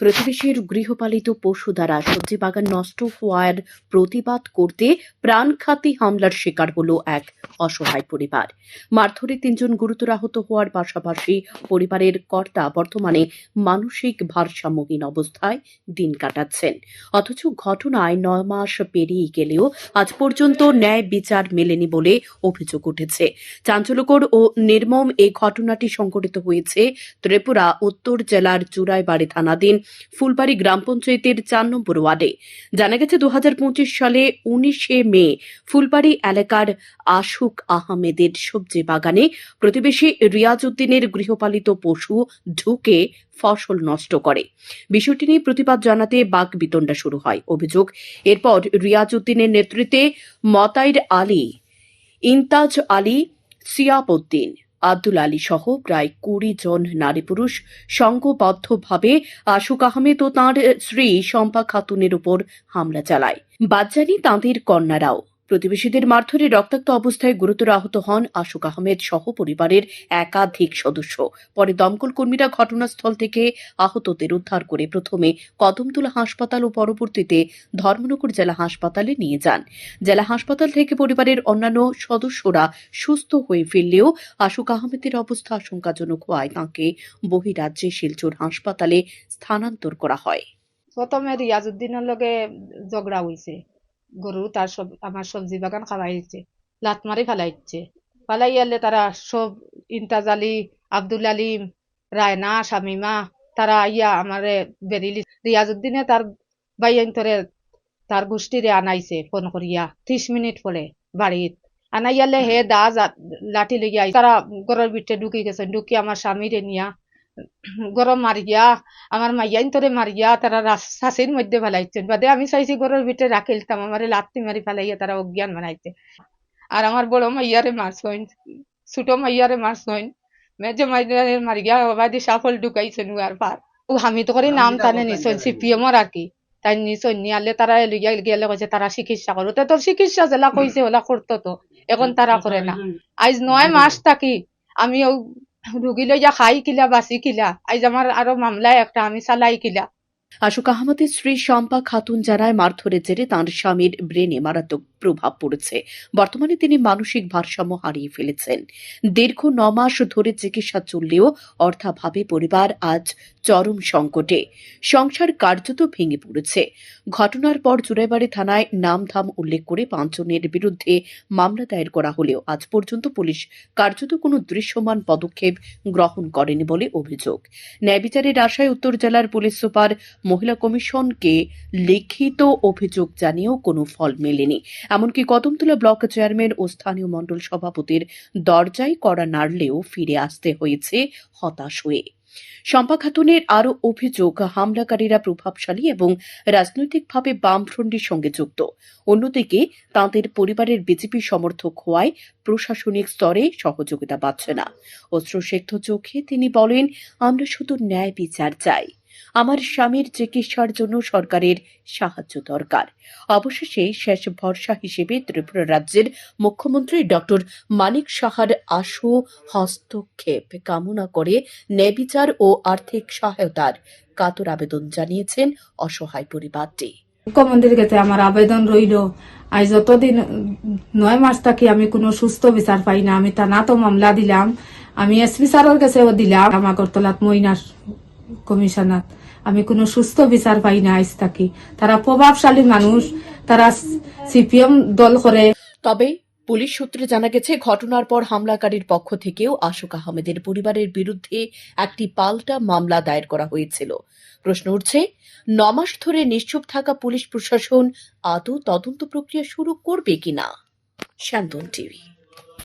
প্রতিবেশীর গৃহপালিত পশু দ্বারা সবজি বাগান নষ্ট হওয়ার প্রতিবাদ করতে প্রাণঘাতী হামলার শিকার হল এক অসহায় পরিবার। মারধরে তিনজন গুরুতর আহত হওয়ার পাশাপাশি পরিবারের কর্তা বর্তমানে মানসিক ভারসাম্যহীন অবস্থায় দিন কাটাচ্ছেন। অথচ ঘটনায় নয় মাস পেরিয়ে গেলেও আজ পর্যন্ত ন্যায় বিচার মেলেনি বলে অভিযোগ উঠেছে। চাঞ্চল্যকর ও নির্মম এই ঘটনাটি সংঘটিত হয়েছে ত্রিপুরা, উত্তর জেলার চুরাইবাড়ি থানাধীন ফুলবাড়ি গ্রাম পঞ্চায়েতের চার নম্বর ওয়ার্ডে। জানা গেছে দু হাজার পঁচিশ সালে উনিশে মে ফুলবাড়ি এলাকার আশুক আহমেদের সবজি বাগানে প্রতিবেশী রিয়াজ উদ্দিনের গৃহপালিত পশু ঢুকে ফসল নষ্ট করে। বিষয়টি নিয়ে প্রতিবাদ জানাতে বাক বিতণ্ডা শুরু হয়। অভিযোগ, এরপর রিয়াজ উদ্দিনের নেতৃত্বে মতাইর আলী ইন্তাজ আলী, সিয়াবউদ্দিন আব্দুল আলী সহ প্রায় কুড়ি জন নারী পুরুষ সংঘবদ্ধভাবে আশুক আহমেদ ও তাঁর স্ত্রী শম্পা খাতুনের উপর হামলা চালায়। বাচ্চানি তাঁদের কন্যারাও। প্রতিবেশীদের মারধরে রক্তাক্ত অবস্থায় গুরুতর আহত হন আশুক আহমেদ সহ পরিবারের একাধিক সদস্য। পরে দমকল কর্মীরা ঘটনাস্থল থেকে আহতদের উদ্ধার করে প্রথমে কদমতুলা হাসপাতাল ও পরবর্তীতে ধর্মনগর জেলা হাসপাতালে নিয়ে যান। জেলা হাসপাতাল থেকে পরিবারের অন্যান্য সদস্যরা সুস্থ হয়ে ফিরলেও আশুক আহমেদের অবস্থা আশঙ্কাজনক হওয়ায় তাঁকে বহিরাজ্যে শিলচর হাসপাতালে স্থানান্তর করা হয়। প্রথমে রিয়াজউদ্দিনের লগে ঝগড়া হইছে। গরু, তার সব, আমার সবজি বাগান খাওয়াইছে লাত মারি ফেলাইছে। ফালাই আলে তারা সব ইন্তাজ আলী, আব্দুল আলিম, রায়না, শামিমা, তারা আইয়া আমারে বেরিলি রিয়াজউদ্দিনে তার বাইয়ন্তরে তার গোষ্ঠীরে আনাইছে ফোন করিয়া, ত্রিশ মিনিট পরে বাড়িত। আনাইয়ালে হে দা লাঠি লইয়া। তারা ঘরের ভিতরে ঢুকি গেছে ঢুকি আমার স্বামীরে নিয়া গরম মারিয়া আমার মাইয়াইন তোরে মারিয়া তারা শাসির মধ্যে ফেলাইছেন বাদে আমি চাইছি ঘরের ভিতরে রাখিলতাম আমার লাত্তি মারি ফেলাইয়া তারা অজ্ঞান বানাইছে। আর আমার বড় মাইয়ারে মারছইন ছোট মাইয়ারে মারছইন মেজে মাইয়ারে মারিয়া বাদে সাফল ঢুকাইছেন উয়ার পার। ও আমি তো করে নাম টানে নিছইন সিপিএমর আর কি। তাই নিছইন নিয়ালে তারা লইয়া গেলে কইছে তারা চিকিৎসা করো তা তো চিকিৎসা জেলা কইছে ওলা করতো তো এখন তারা করে না। আজ নয় মাস থাকি আমি রুগী লইয়া খাই কিলা, বাঁচি কিলা আজ আমার আরও মামলায় একটা, আমি চালাই কিলা। আশুক আহমদের স্ত্রী শম্পা খাতুন জানায় মারধরের জেরে তাঁর স্বামীর ব্রেনে মারাত্মক প্রভাব পড়েছে। বর্তমানে তিনি মানসিক ভারসাম্য হারিয়ে ফেলেছেন। দীর্ঘ ন মাস ধরে চিকিৎসা চললেও অর্থাভাবে পরিবার আজ চরম সংকটে। সংসার কার্যত ভেঙে পড়েছে। ঘটনার পর জুরাইবাড়ি থানায় নামধাম উল্লেখ করে পাঁচজনের বিরুদ্ধে মামলা দায়ের করা হলেও আজ পর্যন্ত পুলিশ কার্যত কোনো দৃশ্যমান পদক্ষেপ গ্রহণ করেনি বলে অভিযোগ। ন্যায় বিচারের আশায় উত্তর জেলার পুলিশ সুপার মহিলা কমিশনকে লিখিত অভিযোগ জানিয়েও কোনো ফল মেলেনি। এমনকি কদমতলা ব্লক চেয়ারম্যান ও স্থানীয় মণ্ডল সভাপতির দরজায় করা নাড়লেও ফিরে আসতে হয়েছে হতাশ হয়ে। শম্পা খাতুনের আরও অভিযোগ, হামলাকারীরা প্রভাবশালী এবং রাজনৈতিকভাবে বামফ্রন্টের সঙ্গে যুক্ত। অন্যদিকে, তাঁদের পরিবারের বিজেপি সমর্থক হওয়ায় প্রশাসনিক স্তরে সহযোগিতা পাচ্ছে না। অশ্রুসেক্ত চোখে তিনি বলেন, আমরা শুধু ন্যায় বিচার চাই। আমার স্বামীর চিকিৎসার জন্য সরকারের সাহায্য দরকার। অবশেষে শেষ ভরসা হিসেবে ত্রিপুরা রাজ্যের মুখ্যমন্ত্রী ডক্টর মানিক সাহার আশু হস্তক্ষেপ কামনা করে ন্যায়বিচার ও আর্থিক সহায়তার কাতর আবেদন জানিয়েছেন অসহায় পরিবারটি। মুখ্যমন্ত্রীর কাছে আমার আবেদন রইল, আজ যতদিন, নয় মাস থাকি আমি কোনো সুস্থ বিচার পাই না, আমি তা না তো মামলা দিলাম, আমি এসপি স্যারের কাছেও দিলাম আগরতলাত মইনার কমিশনার, আমি কোনো সুস্থ বিচার পাই না আজ থাকি। তারা প্রভাবশালী মানুষ, তারা সিপিএম দল করে। তবে পুলিশ সূত্রে জানা গেছে, ঘটনার পর হামলাকারীর পক্ষ থেকেও আশুক আহমেদের পরিবারের বিরুদ্ধে একটি পাল্টা মামলা দায়ের করা হয়েছিল। প্রশ্ন উঠছে, নমাস ধরে নিশ্চুপ থাকা পুলিশ প্রশাসন আদৌ তদন্ত প্রক্রিয়া শুরু করবে কিনা? শান্তন টিভি।